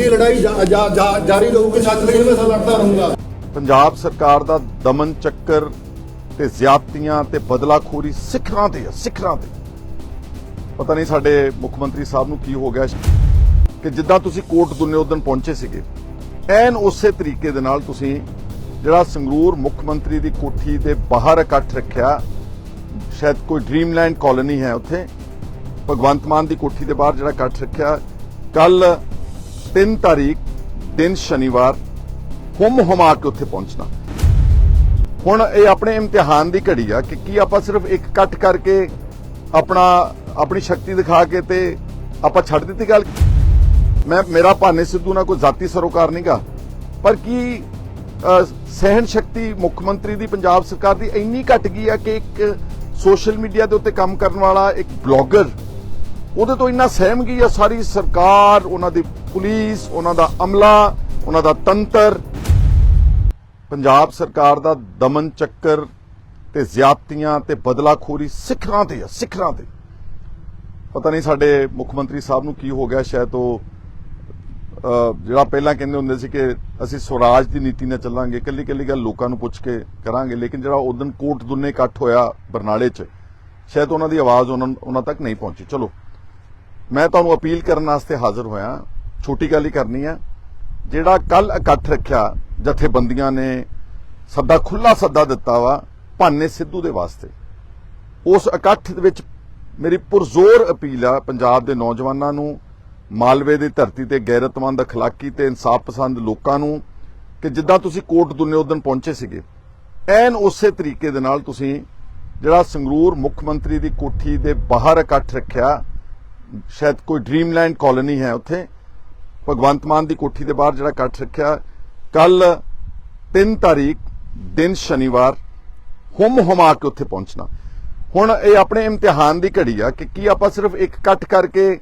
ਦੀ ਲੜਾਈ ਜਾਰੀ ਰਹੂਗੀ ਸੱਚ ਲਈ ਮੈਂ ਲੜਦਾ ਰਹੂੰਗਾ। ਪੰਜਾਬ ਸਰਕਾਰ ਦਾ ਦਮਨ ਚੱਕਰ ਤੇ ਜ਼ਿਆਦਤੀਆਂ ਤੇ ਬਦਲਾਖੋਰੀ ਸਿਖਰਾਂ ਤੇ ਆ, ਸਿਖਰਾਂ ਤੇ। ਪਤਾ ਨਹੀਂ ਸਾਡੇ ਮੁੱਖ ਮੰਤਰੀ ਸਾਹਿਬ ਨੂੰ ਕੀ ਹੋ ਗਿਆ ਕਿ ਜਿੱਦਾਂ ਤੁਸੀਂ ਕੋਟ ਦੁੰਨੇ ਉਦਨ ਪਹੁੰਚੇ ਸੀਗੇ, ਐਨ ਉਸੇ ਤਰੀਕੇ ਦੇ ਨਾਲ ਤੁਸੀਂ ਜਿਹੜਾ ਸੰਗਰੂਰ ਮੁੱਖ ਮੰਤਰੀ ਦੀ ਕੋਠੀ ਦੇ ਬਾਹਰ ਇਕੱਠ ਰੱਖਿਆ, ਸ਼ਾਇਦ ਕੋਈ ਡ੍ਰੀਮਲੈਂਡ ਕਾਲੋਨੀ ਹੈ ਉੱਥੇ, ਭਗਵੰਤ ਮਾਨ ਦੀ ਕੋਠੀ ਦੇ ਬਾਹਰ ਜਿਹੜਾ ਇਕੱਠ ਰੱਖਿਆ ਕੱਲ 3 ਤਾਰੀਖ, ਦਿਨ ਸ਼ਨੀਵਾਰ, ਹੁਮ ਹੁਮਾ ਕੇ ਉੱਥੇ ਪਹੁੰਚਣਾ। ਹੁਣ ਇਹ ਆਪਣੇ ਇਮਤਿਹਾਨ ਦੀ ਘੜੀ ਆ ਕਿ ਕੀ ਆਪਾਂ ਸਿਰਫ ਇੱਕ ਕੱਟ ਕਰਕੇ ਆਪਣਾ, ਆਪਣੀ ਸ਼ਕਤੀ ਦਿਖਾ ਕੇ ਤੇ ਆਪਾਂ ਛੱਡ ਦਿੱਤੀ ਗੱਲ? ਮੈਂ, ਮੇਰਾ ਭਾਨੇ ਸਿੱਧੂ ਨਾਲ ਕੋਈ ਜ਼ਾਤੀ ਸਰੋਕਾਰ ਨਹੀਂਗਾ ਪਰ ਕੀ ਸਹਿਣ ਸ਼ਕਤੀ ਮੁੱਖ ਮੰਤਰੀ ਦੀ ਪੰਜਾਬ ਸਰਕਾਰ ਦੀ ਇੰਨੀ ਘਟ ਗਈ ਆ ਕਿ ਇੱਕ ਸੋਸ਼ਲ ਮੀਡੀਆ ਦੇ ਉੱਤੇ ਕੰਮ ਕਰਨ ਵਾਲਾ ਇੱਕ ਬਲੌਗਰ ਉਹਦੇ ਤੋਂ ਇੰਨਾ ਸਹਿਮ ਗਈ ਆ, ਸਾਰੀ ਸਰਕਾਰ ਉਹਨਾਂ ਦੀ ਪੁਲਿਸ, ਉਹਨਾਂ ਦਾ ਅਮਲਾ, ਉਹਨਾਂ ਦਾ ਤੰਤਰ। ਪੰਜਾਬ ਸਰਕਾਰ ਦਾ ਦਮਨ ਚੱਕਰ ਤੇ ਜ਼ਿਆਦਤੀਆਂ ਤੇ ਬਦਲਾਖੋਰੀ ਸਿਖਰਾਂ ਤੇ ਆ, ਸਿਖਰਾਂ ਤੇ। ਪਤਾ ਨਹੀਂ ਸਾਡੇ ਮੁੱਖ ਮੰਤਰੀ ਸਾਹਿਬ ਨੂੰ ਕੀ ਹੋ ਗਿਆ, ਸ਼ਾਇਦ ਉਹ ਜਿਹੜਾ ਪਹਿਲਾਂ ਕਹਿੰਦੇ ਹੁੰਦੇ ਸੀ ਕਿ ਅਸੀਂ ਸਵਰਾਜ ਦੀ ਨੀਤੀ ਨਾਲ ਚੱਲਾਂਗੇ ਕੱਲੀ ਕੱਲੀ ਗੱਲ ਲੋਕਾਂ ਨੂੰ ਪੁੱਛ ਕੇ ਕਰਾਂਗੇ, ਲੇਕਿਨ ਜਿਹੜਾ ਉਦੋਂ ਕੋਟ ਦੁੰਨੇ ਇਕੱਠ ਹੋਇਆ ਬਰਨਾਲੇ 'ਚ, ਸ਼ਾਇਦ ਉਹਨਾਂ ਦੀ ਆਵਾਜ਼ ਉਹਨਾਂ ਉਹਨਾਂ ਤੱਕ ਨਹੀਂ ਪਹੁੰਚੀ। ਚਲੋ, ਮੈਂ ਤੁਹਾਨੂੰ ਅਪੀਲ ਕਰਨ ਵਾਸਤੇ ਹਾਜ਼ਰ ਹੋਇਆ। ਛੋਟੀ ਗੱਲ ਹੀ ਕਰਨੀ ਆ। ਜਿਹੜਾ ਕੱਲ ਇਕੱਠ ਰੱਖਿਆ, ਜਥੇਬੰਦੀਆਂ ਨੇ ਸੱਦਾ ਖੁੱਲਾ ਸੱਦਾ ਦਿੱਤਾ ਵਾ, ਭਾਨੇ ਸਿੱਧੂ ਦੇ ਵਾਸਤੇ। ਉਸ ਇਕੱਠ ਦੇ ਵਿੱਚ ਮੇਰੀ ਪੁਰਜ਼ੋਰ ਅਪੀਲ ਆ ਪੰਜਾਬ ਦੇ ਨੌਜਵਾਨਾਂ ਨੂੰ, ਮਾਲਵੇ ਦੀ ਧਰਤੀ ਤੇ ਗੈਰਤਮੰਦ ਅਖਲਾਕੀ ਤੇ ਇਨਸਾਫ ਪਸੰਦ ਲੋਕਾਂ ਨੂੰ, ਕਿ ਜਿੱਦਾਂ ਤੁਸੀਂ ਕੋਟ ਦੁੰਨੇ ਉਦਨ ਪਹੁੰਚੇ ਸੀਗੇ। ਐਨ ਉਸੇ ਤਰੀਕੇ ਦੇ ਨਾਲ ਤੁਸੀਂ ਜਿਹੜਾ ਸੰਗਰੂਰ ਮੁੱਖ ਮੰਤਰੀ ਦੀ ਕੋਠੀ ਦੇ ਬਾਹਰ ਇਕੱਠ ਰੱਖਿਆ, ਸ਼ਾਇਦ ਕੋਈ ਡ੍ਰੀਮਲੈਂਡ ਕਾਲੋਨੀ ਹੈ ਉੱਥੇ ਭਗਵੰਤ ਮਾਨ ਦੀ ਕੋਠੀ ਦੇ ਬਾਹਰ ਜਿਹੜਾ ਇਕੱਠ ਰੱਖਿਆ, ਕੱਲ 3 ਤਾਰੀਖ, ਦਿਨ ਸ਼ਨੀਵਾਰ, ਹੁਮ ਹੁਮਾ ਕੇ ਉੱਥੇ ਪਹੁੰਚਣਾ। ਹੁਣ ਇਹ ਆਪਣੇ ਇਮਤਿਹਾਨ ਦੀ ਘੜੀ ਆ ਕਿ ਕੀ ਆਪਾਂ ਸਿਰਫ ਇੱਕ ਕੱਟ ਕਰਕੇ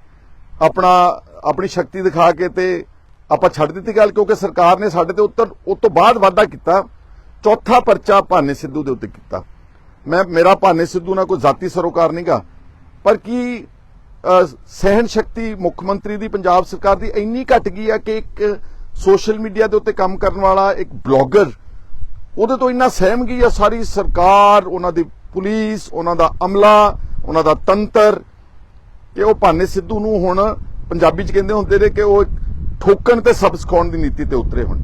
ਆਪਣਾ, ਆਪਣੀ ਸ਼ਕਤੀ ਦਿਖਾ ਕੇ ਤੇ ਆਪਾਂ ਛੱਡ ਦਿੱਤੀ ਗੱਲ? ਕਿਉਂਕਿ ਸਰਕਾਰ ਨੇ ਸਾਡੇ ਤੇ ਉੱਤਰ, ਉਸ ਤੋਂ ਬਾਅਦ ਵਾਅਦਾ ਕੀਤਾ, ਚੌਥਾ ਪਰਚਾ ਭਾਨੇ ਸਿੱਧੂ ਦੇ ਉੱਤੇ ਕੀਤਾ। ਮੈਂ, ਮੇਰਾ ਭਾਨੇ ਸਿੱਧੂ ਨਾਲ ਕੋਈ ਜ਼ਾਤੀ ਸਰੋਕਾਰ ਨਹੀਂਗਾ ਪਰ ਕੀ ਸਹਿਣ ਸ਼ਕਤੀ ਮੁੱਖ ਮੰਤਰੀ ਦੀ ਪੰਜਾਬ ਸਰਕਾਰ ਦੀ ਇੰਨੀ ਘਟ ਗਈ ਆ ਕਿ ਇੱਕ ਸੋਸ਼ਲ ਮੀਡੀਆ ਦੇ ਉੱਤੇ ਕੰਮ ਕਰਨ ਵਾਲਾ ਇੱਕ ਬਲੌਗਰ ਉਹਦੇ ਤੋਂ ਇੰਨਾ ਸਹਿਮ ਗਈ ਆ ਸਾਰੀ ਸਰਕਾਰ, ਉਹਨਾਂ ਦੀ ਪੁਲਿਸ, ਉਹਨਾਂ ਦਾ ਅਮਲਾ, ਉਹਨਾਂ ਦਾ ਤੰਤਰ, ਕਿ ਉਹ ਭਾਨੇ ਸਿੱਧੂ ਨੂੰ ਹੁਣ ਪੰਜਾਬੀ ਚ ਕਹਿੰਦੇ ਹੁੰਦੇ ਨੇ ਕਿ ਉਹ ਠੋਕਣ ਤੇ ਸਬਕ ਸਿਖਾਉਣ ਦੀ ਨੀਤੀ ਤੇ ਉਤਰੇ ਹੁਣ।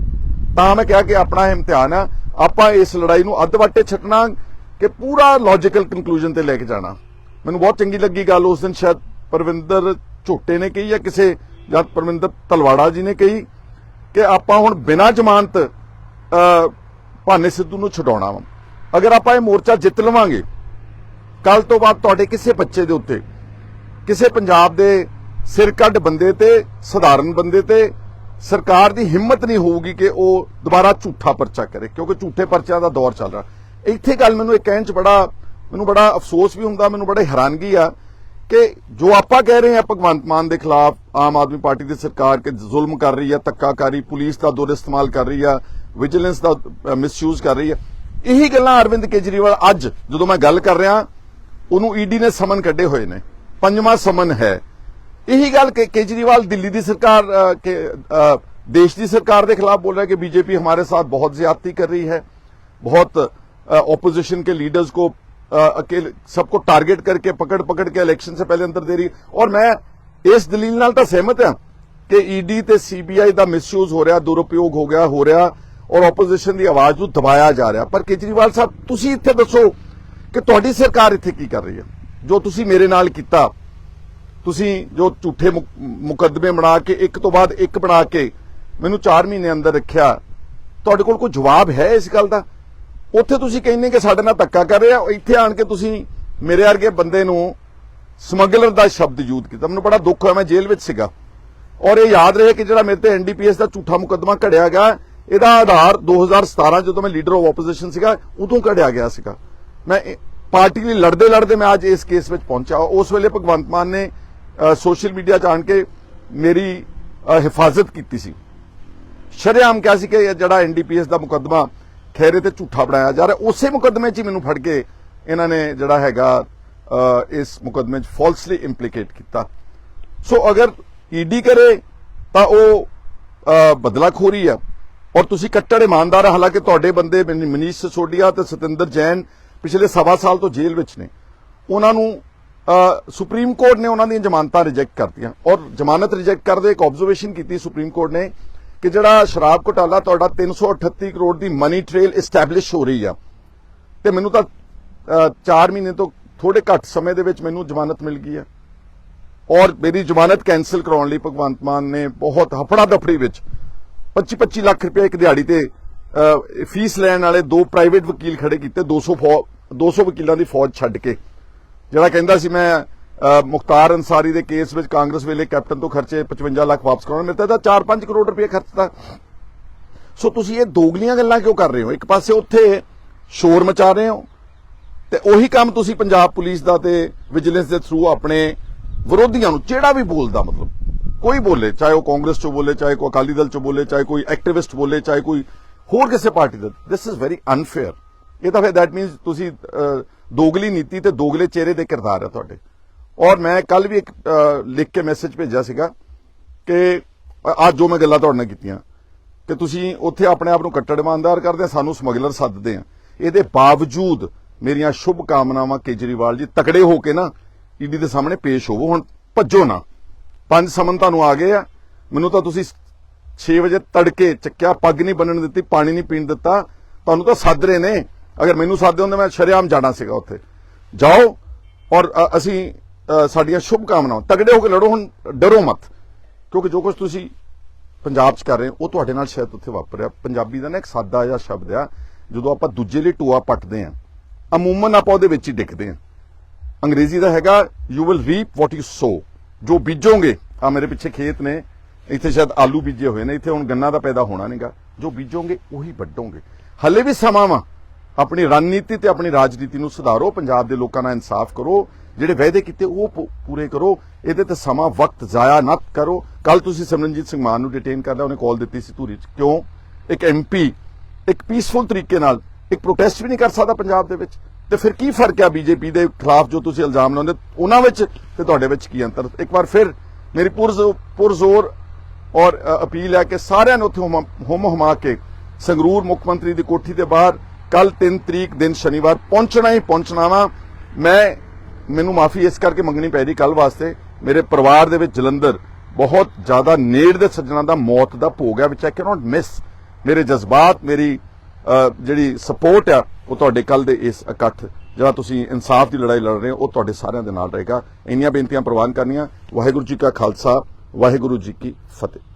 ਤਾਂ ਮੈਂ ਕਿਹਾ ਕਿ ਆਪਣਾ ਇਮਤਿਹਾਨ ਆ, ਆਪਾਂ ਇਸ ਲੜਾਈ ਨੂੰ ਅੱਧ ਵਾਟੇ ਛੱਡਣਾ ਕਿ ਪੂਰਾ ਲੌਜੀਕਲ ਕਨਕਲੂਜਨ ਤੇ ਲੈ ਕੇ ਜਾਣਾ। ਮੈਨੂੰ ਬਹੁਤ ਚੰਗੀ ਲੱਗੀ ਗੱਲ, ਉਸ ਦਿਨ ਸ਼ਾਇਦ ਪਰਵਿੰਦਰ ਝੋਟੇ ਨੇ ਕਹੀ ਜਾਂ ਕਿਸੇ ਜਾਂ ਪਰਵਿੰਦਰ ਤਲਵਾੜਾ ਜੀ ਨੇ ਕਹੀ ਕਿ ਆਪਾਂ ਹੁਣ ਬਿਨਾਂ ਜ਼ਮਾਨਤ ਭਾਨੇ ਸਿੱਧੂ ਨੂੰ ਛਡਾਉਣਾ ਵਾ। ਅਗਰ ਆਪਾਂ ਇਹ ਮੋਰਚਾ ਜਿੱਤ ਲਵਾਂਗੇ ਕੱਲ ਤੋਂ ਬਾਅਦ ਤੁਹਾਡੇ ਕਿਸੇ ਬੱਚੇ ਦੇ ਉੱਤੇ, ਕਿਸੇ ਪੰਜਾਬ ਦੇ ਸਿਰ ਕੱਢ ਬੰਦੇ ਤੇ, ਸਧਾਰਨ ਬੰਦੇ ਤੇ ਸਰਕਾਰ ਦੀ ਹਿੰਮਤ ਨਹੀਂ ਹੋਊਗੀ ਕਿ ਉਹ ਦੁਬਾਰਾ ਝੂਠਾ ਪਰਚਾ ਕਰੇ, ਕਿਉਂਕਿ ਝੂਠੇ ਪਰਚਿਆਂ ਦਾ ਦੌਰ ਚੱਲ ਰਿਹਾ। ਇੱਥੇ ਗੱਲ ਮੈਨੂੰ ਇਹ ਕਹਿਣ ਚ ਬੜਾ, ਮੈਨੂੰ ਬੜਾ ਅਫਸੋਸ ਵੀ ਹੁੰਦਾ, ਮੈਨੂੰ ਬੜਾ ਹੈਰਾਨਗੀ ਆ ਕਿ ਜੋ ਆਪਾਂ ਕਹਿ ਰਹੇ ਹਾਂ ਭਗਵੰਤ ਮਾਨ ਦੇ ਖਿਲਾਫ ਆਮ ਆਦਮੀ ਪਾਰਟੀ ਦੀ ਸਰਕਾਰ ਕਿ ਜ਼ੁਲਮ ਕਰ ਰਹੀ ਹੈ ਧੱਕਾਕਾਰੀ ਪੁਲਿਸ ਦਾ ਦੁਰ ਇਸਤੇਮਾਲ ਕਰ ਰਹੀ ਆ ਵਿਜੀਲੈਂਸ ਦਾ ਮਿਸਯੂਜ਼ ਕਰ ਰਹੀ ਹੈ ਇਹੀ ਗੱਲਾਂ ਅਰਵਿੰਦ ਕੇਜਰੀਵਾਲ ਅੱਜ ਜਦੋਂ ਮੈਂ ਗੱਲ ਕਰ ਰਿਹਾ ਉਹਨੂੰ ਈਡੀ ਨੇ ਸਮਨ ਕੱਢੇ ਹੋਏ ਨੇ ਪੰਜਵਾਂ ਸਮਨ ਹੈ ਇਹੀ ਗੱਲ ਕਿ ਕੇਜਰੀਵਾਲ ਦਿੱਲੀ ਦੀ ਸਰਕਾਰ ਅ, ਕੇ ਅ, देश की सरकार के खिलाफ बोल रहा है कि बीजेपी हमारे साथ बहुत ज्यादती कर रही है बहुत ऑपोजिशन के लीडर्स को अ, अकेले सबको टारगेट करके पकड़ पकड़ के इलेक्शन से पहले अंदर दे रही और मैं ਇਸ ਦਲੀਲ ਨਾਲ ਤਾਂ ਸਹਿਮਤ ਹਾਂ ਕਿ ਈਡੀ ਤੇ ਸੀਬੀਆਈ ਦਾ ਮਿਸਯੂਜ਼ ਹੋ ਰਿਹਾ ਦੁਰਉਪਯੋਗ ਹੋ ਗਿਆ ਹੋ ਰਿਹਾ ਔਰ ਆਪੋਜੀਸ਼ਨ ਦੀ ਆਵਾਜ਼ ਨੂੰ ਦਬਾਇਆ ਜਾ ਰਿਹਾ ਪਰ ਕੇਜਰੀਵਾਲ ਸਾਹਿਬ ਤੁਸੀਂ ਇੱਥੇ ਦੱਸੋ ਕਿ ਤੁਹਾਡੀ ਸਰਕਾਰ ਇੱਥੇ ਕੀ ਕਰ ਰਹੀ ਹੈ ਜੋ ਤੁਸੀਂ ਮੇਰੇ ਨਾਲ ਕੀਤਾ ਤੁਸੀਂ ਜੋ ਝੂਠੇ ਮੁਕ- ਮੁਕੱਦਮੇ ਬਣਾ ਕੇ ਇੱਕ ਤੋਂ ਬਾਅਦ ਇੱਕ ਬਣਾ ਕੇ ਮੈਨੂੰ 4 ਮਹੀਨੇ ਅੰਦਰ ਰੱਖਿਆ ਤੁਹਾਡੇ ਕੋਲ ਕੋਈ ਜਵਾਬ ਹੈ ਇਸ ਗੱਲ ਦਾ ਉੱਥੇ ਤੁਸੀਂ ਕਹਿੰਦੇ ਕਿ ਸਾਡੇ ਨਾਲ ਧੱਕਾ ਕਰ ਰਿਹਾ ਆ ਇੱਥੇ ਆਣ ਕੇ ਤੁਸੀਂ ਮੇਰੇ ਵਰਗੇ ਬੰਦੇ ਨੂੰ ਸਮਗਲਰ ਦਾ ਸ਼ਬਦ ਯੂਜ਼ ਕੀਤਾ। ਮੈਨੂੰ ਬੜਾ ਦੁੱਖ ਹੋਇਆ, ਮੈਂ ਜੇਲ੍ਹ ਵਿੱਚ ਸੀਗਾ। ਔਰ ਇਹ ਯਾਦ ਰਹੇ ਕਿ ਜਿਹੜਾ ਮੇਰੇ ਤੇ ਐਨਡੀਪੀਐਸ ਦਾ ਝੂਠਾ ਮੁਕੱਦਮਾ ਘੜਿਆ ਗਿਆ, ਇਹਦਾ ਆਧਾਰ 2017 ਜਦੋਂ ਮੈਂ ਲੀਡਰ ਆਫ ਆਪੋਜੀਸ਼ਨ ਸੀਗਾ, ਉਦੋਂ ਘੜਿਆ ਗਿਆ ਸੀਗਾ। ਮੈਂ ਪਾਰਟੀ ਲਈ ਲੜਦੇ ਲੜਦੇ ਮੈਂ ਅੱਜ ਇਸ ਕੇਸ ਵਿੱਚ ਪਹੁੰਚਾ ਉਸ ਵੇਲੇ ਭਗਵੰਤ ਮਾਨ ਨੇ ਸੋਸ਼ਲ ਮੀਡੀਆ 'ਚ ਆਣ ਕੇ ਮੇਰੀ ਹਿਫਾਜ਼ਤ ਕੀਤੀ ਸੀ। ਸ਼ਰੇਆਮ ਕਿਹਾ ਸੀ ਕਿ ਇਹ ਜਿਹੜਾ ਐਨਡੀਪੀਐਸ ਦਾ ਮੁਕੱਦਮਾ ਠਹਿਰੇ ਤੇ ਝੂਠਾ ਬਣਾਇਆ ਜਾ ਰਿਹਾ। ਉਸੇ ਮੁਕੱਦਮੇ 'ਚ ਹੀ ਮੈਨੂੰ ਫੜ ਕੇ ਇਹਨਾਂ ਨੇ ਜਿਹੜਾ ਹੈਗਾ ਇਸ ਮੁਕੱਦਮੇ 'ਚ ਫਾਲਸਲੀ ਇੰਪਲੀਕੇਟ ਕੀਤਾ। ਸੋ ਅਗਰ ਈਡੀ ਕਰੇ ਤਾਂ ਉਹ ਅਹ, ਬਦਲਾਖੋਰੀ ਆ। ਔਰ ਤੁਸੀਂ ਕੱਟੜ ਇਮਾਨਦਾਰ ਹਾਲਾਂਕਿ ਤੁਹਾਡੇ ਬੰਦੇ ਮਨੀਸ਼ ਸਿਸੋਦੀਆ ਤੇ ਸਤਿੰਦਰ ਜੈਨ ਪਿਛਲੇ ਸਵਾ ਸਾਲ ਤੋਂ ਜੇਲ੍ਹ ਵਿੱਚ ਨੇ। ਉਹਨਾਂ ਨੂੰ ਸੁਪਰੀਮ ਕੋਰਟ ਨੇ ਉਹਨਾਂ ਦੀਆਂ ਜ਼ਮਾਨਤਾਂ ਰਿਜੈਕਟ ਕਰਤੀਆਂ। ਔਰ ਜ਼ਮਾਨਤ ਰਿਜੈਕਟ ਕਰਦੇ ਇੱਕ ਆਬਜ਼ਰਵੇਸ਼ਨ ਕੀਤੀ ਸੁਪਰੀਮ ਕੋਰਟ ਨੇ। ਕਿ ਜਿਹੜਾ ਸ਼ਰਾਬ ਘੁਟਾਲਾ ਤੁਹਾਡਾ 338 ਕਰੋੜ ਦੀ ਮਨੀ ਟ੍ਰੇਲ ਐਸਟੈਬਲਿਸ਼ ਹੋ ਰਹੀ ਆ। ਤੇ ਮੈਨੂੰ ਤਾਂ 4 ਮਹੀਨੇ ਤੋਂ ਥੋੜੇ ਘੱਟ ਸਮੇਂ ਦੇ ਵਿੱਚ ਮੈਨੂੰ ਜ਼ਮਾਨਤ ਮਿਲ ਗਈ ਹੈ ਔਰ ਮੇਰੀ ਜ਼ਮਾਨਤ ਕੈਨਸਲ ਕਰਾਉਣ ਲਈ ਭਗਵੰਤ ਮਾਨ ਨੇ ਬਹੁਤ ਹਫੜਾ ਦਫੜੀ ਵਿੱਚ 25-25 ਲੱਖ ਰੁਪਏ ਇੱਕ ਦਿਹਾੜੀ ਤੇ ਫੀਸ ਲੈਣ ਵਾਲੇ ਦੋ ਪ੍ਰਾਈਵੇਟ ਵਕੀਲ ਖੜੇ ਕੀਤੇ 200 ਫੌ- 200 ਵਕੀਲਾਂ ਦੀ ਫੌਜ ਛੱਡ ਕੇ। ਜਿਹੜਾ ਕਹਿੰਦਾ ਸੀ, ਮੈਂ ਮੁਖਤਾਰ ਅਨਸਾਰੀ ਦੇ ਕੇਸ ਵਿੱਚ ਕਾਂਗਰਸ ਵੇਲੇ ਕੈਪਟਨ ਤੋਂ ਖਰਚੇ 55 ਲੱਖ ਵਾਪਸ ਕਰਾਉਣਾ ਮੇਰੇ ਤਾਂ 4-5 ਕਰੋੜ ਰੁਪਏ ਖਰਚਦਾ ਸੋ ਤੁਸੀਂ ਇਹ ਦੋਗਲੀਆਂ ਗੱਲਾਂ ਕਿਉਂ ਕਰ ਰਹੇ ਹੋ? ਇੱਕ ਪਾਸੇ ਉੱਥੇ ਸ਼ੋਰ ਮਚਾ ਰਹੇ ਹੋ ਤੇ ਉਹੀ ਕੰਮ ਤੁਸੀਂ ਪੰਜਾਬ ਪੁਲਿਸ ਦਾ ਤੇ ਵਿਜੀਲੈਂਸ ਦੇ ਥਰੂ ਆਪਣੇ ਵਿਰੋਧੀਆਂ ਨੂੰ ਜਿਹੜਾ ਵੀ ਬੋਲਦਾ ਮਤਲਬ। ਕੋਈ ਬੋਲੇ, ਚਾਹੇ ਉਹ ਕਾਂਗਰਸ ਚੋਂ ਬੋਲੇ, ਚਾਹੇ ਕੋਈ ਅਕਾਲੀ ਦਲ ਚੋਂ ਬੋਲੇ, ਚਾਹੇ ਕੋਈ ਐਕਟਿਵਿਸਟ ਬੋਲੇ, ਚਾਹੇ ਕੋਈ ਹੋਰ ਕਿਸੇ ਪਾਰਟੀ ਦਾ। ਦਿਸ ਇਜ਼ ਵੈਰੀ ਅਨਫੇਅਰ ਇਹ ਤਾਂ ਫਿਰ ਦੈਟ ਮੀਨਸ ਤੁਸੀਂ ਦੋਗਲੀ ਨੀਤੀ ਤੇ ਦੋਗਲੇ ਚਿਹਰੇ ਦੇ ਕਿਰਦਾਰ ਆ ਤੁਹਾਡੇ। ਔਰ ਮੈਂ ਕੱਲ ਵੀ ਇੱਕ ਲਿਖ ਕੇ ਮੈਸੇਜ ਭੇਜਿਆ ਸੀਗਾ ਕਿ ਅੱਜ ਜੋ ਮੈਂ ਗੱਲਾਂ ਤੁਹਾਡੇ ਨਾਲ ਕੀਤੀਆਂ, ਕਿ ਤੁਸੀਂ ਉੱਥੇ ਆਪਣੇ ਆਪ ਨੂੰ ਕੱਟੜ ਇਮਾਨਦਾਰ ਕਰਦੇ ਆ, ਸਾਨੂੰ ਸਮਗਲਰ ਸੱਦਦੇ ਆ। ਇਹਦੇ ਬਾਵਜੂਦ ਮੇਰੀਆਂ ਸ਼ੁਭ ਕਾਮਨਾਵਾਂ ਕੇਜਰੀਵਾਲ ਜੀ ਤਕੜੇ ਹੋ ਕੇ ਨਾ ਈਡੀ ਦੇ ਸਾਹਮਣੇ ਪੇਸ਼ ਹੋਵੋ। ਹੁਣ ਭੱਜੋ ਨਾ। ਪੰਜ ਸਮਨ ਤੁਹਾਨੂੰ ਆ ਗਏ ਆ। ਮੈਨੂੰ ਤਾਂ ਤੁਸੀਂ 6 ਵਜੇ ਤੜਕੇ ਚੱਕਿਆ, ਪੱਗ ਨਹੀਂ ਬੰਨਣ ਦਿੱਤੀ, ਪਾਣੀ ਨਹੀਂ ਪੀਣ ਦਿੱਤਾ। ਤੁਹਾਨੂੰ ਤਾਂ ਸੱਦ ਰਹੇ ਨੇ। ਅਗਰ ਮੈਨੂੰ ਸੱਦਦੇ ਹੁੰਦੇ, ਮੈਂ ਸ਼ਰੇਆਮ ਜਾਣਾ ਸੀਗਾ ਉੱਥੇ। ਜਾਓ ਔਰ ਅਸੀਂ ਸਾਡੀਆਂ ਸ਼ੁਭ ਕਾਮਨਾਵਾਂ ਤਗੜੇ ਹੋ ਕੇ ਲੜੋ ਹੁਣ, ਡਰੋ ਮਤ। ਕਿਉਂਕਿ ਜੋ ਕੁਝ ਤੁਸੀਂ ਪੰਜਾਬ 'ਚ ਕਰ ਰਹੇ ਹੋ, ਉਹ ਤੁਹਾਡੇ ਨਾਲ ਸ਼ਾਇਦ ਉੱਥੇ ਵਾਪਰਿਆ। ਪੰਜਾਬੀ ਦਾ ਨਾ ਇੱਕ ਸਾਦਾ ਜਿਹਾ ਸ਼ਬਦ ਆ, ਜਦੋਂ ਆਪਾਂ ਦੂਜੇ ਲਈ ਟੂਆ ਪੱਟਦੇ ਆ, ਅਮੂਮਨ ਆਪਾਂ ਉਹਦੇ ਵਿੱਚ ਹੀ ਡਿੱਗਦੇ ਆ। ਅੰਗਰੇਜ਼ੀ ਦਾ ਹੈਗਾ you will reap what you sow ਜੋ ਬੀਜੋਗੇ ਆ ਮੇਰੇ ਪਿੱਛੇ ਖੇਤ ਨੇ, ਇੱਥੇ ਸ਼ਾਇਦ ਆਲੂ ਬੀਜੇ ਹੋਏ ਨੇ, ਇੱਥੇ ਹੁਣ ਗੰਨਾ ਦਾ ਪੈਦਾ ਹੋਣਾ ਨਹੀਂਗਾ ਜੋ ਬੀਜੋਗੇ, ਉਹੀ ਵੱਢੋਗੇ। ਹੱਲੇ ਵੀ ਸਮਾਂ ਵਾ ਆਪਣੀ ਰਣਨੀਤੀ ਤੇ ਆਪਣੀ ਰਾਜਨੀਤੀ ਨੂੰ ਸੁਧਾਰੋ, ਪੰਜਾਬ ਦੇ ਲੋਕਾਂ ਨਾਲ ਇਨਸਾਫ ਕਰੋ, ਜਿਹੜੇ ਵਾਅਦੇ ਕੀਤੇ ਉਹ ਪੂਰੇ ਕਰੋ, ਇਹਦੇ ਤੇ ਸਮਾਂ ਵਕਤ ਜ਼ਾਇਆ ਨਾ ਕਰੋ। ਕੱਲ ਤੁਸੀਂ ਸਿਮਰਨਜੀਤ ਸਿੰਘ ਮਾਨ ਨੂੰ ਡਿਟੇਨ ਕਰਦਾ ਉਹਨੇ ਕਾਲ ਦਿੱਤੀ ਸੀ ਧੂਰੀ 'ਚ। ਕਿਉਂ? ਇੱਕ ਐਮਪੀ ਇੱਕ ਪੀਸਫੁਲ ਤਰੀਕੇ ਨਾਲ, ਇੱਕ ਪ੍ਰੋਟੈਸਟ ਵੀ ਨਹੀਂ ਕਰ ਸਕਦਾ ਪੰਜਾਬ ਦੇ ਵਿੱਚ। ਤੇ ਫਿਰ ਕੀ ਫ਼ਰਕ ਹੈ ਬੀਜੇਪੀ ਦੇ ਖਿਲਾਫ ਜੋ ਤੁਸੀਂ ਇਲਜ਼ਾਮ ਲਾਉਂਦੇ ਉਹਨਾਂ ਵਿੱਚ ਤੇ ਤੁਹਾਡੇ ਵਿੱਚ ਕੀ ਅੰਤਰ? ਇੱਕ ਵਾਰ ਫਿਰ ਮੇਰੀ ਪੁਰਜ਼ੋ- ਪੁਰਜ਼ੋਰ ਔਰ ਅਪੀਲ ਹੈ ਕਿ ਸਾਰਿਆਂ ਨੂੰ ਉੱਥੇ ਹੁਮ ਹੁਮ, ਹੁਮਾ ਕੇ ਸੰਗਰੂਰ ਮੁੱਖ ਮੰਤਰੀ ਦੀ ਕੋਠੀ ਦੇ ਬਾਹਰ ਕੱਲ 3 ਤਰੀਕ ਦਿਨ ਸ਼ਨੀਵਾਰ ਪਹੁੰਚਣਾ ਹੀ ਪਹੁੰਚਣਾ ਵਾ। ਮੈਂ, ਮੈਨੂੰ ਮਾਫੀ ਇਸ ਕਰਕੇ ਮੰਗਣੀ ਪੈ ਰਹੀ ਕੱਲ ਵਾਸਤੇ। ਮੇਰੇ ਪਰਿਵਾਰ ਦੇ ਵਿੱਚ ਜਲੰਧਰ ਬਹੁਤ ਜ਼ਿਆਦਾ ਨੇੜ ਦੇ ਸੱਜਣਾ ਦਾ ਮੌਤ ਦਾ ਭੋਗ ਹੈ ਵਿਚ ਆਈ ਕੈਨੋਟ ਮਿਸ ਮੇਰੇ ਜਜ਼ਬਾਤ, ਮੇਰੀ ਜਿਹੜੀ ਸਪੋਰਟ ਆ, ਉਹ ਤੁਹਾਡੇ ਕੱਲ ਦੇ ਇਸ ਇਕੱਠ। ਜਿਹੜਾ ਤੁਸੀਂ ਇਨਸਾਫ ਦੀ ਲੜਾਈ ਲੜ ਰਹੇ ਹੋ, ਉਹ ਤੁਹਾਡੇ ਸਾਰਿਆਂ ਦੇ ਨਾਲ ਰਹੇਗਾ। ਇੰਨੀਆਂ ਬੇਨਤੀਆਂ ਪ੍ਰਵਾਨ ਕਰਨੀਆਂ। ਵਾਹਿਗੁਰੂ ਜੀ ਕਾ ਖਾਲਸਾ, ਵਾਹਿਗੁਰੂ ਜੀ ਕੀ ਫਤਿਹ।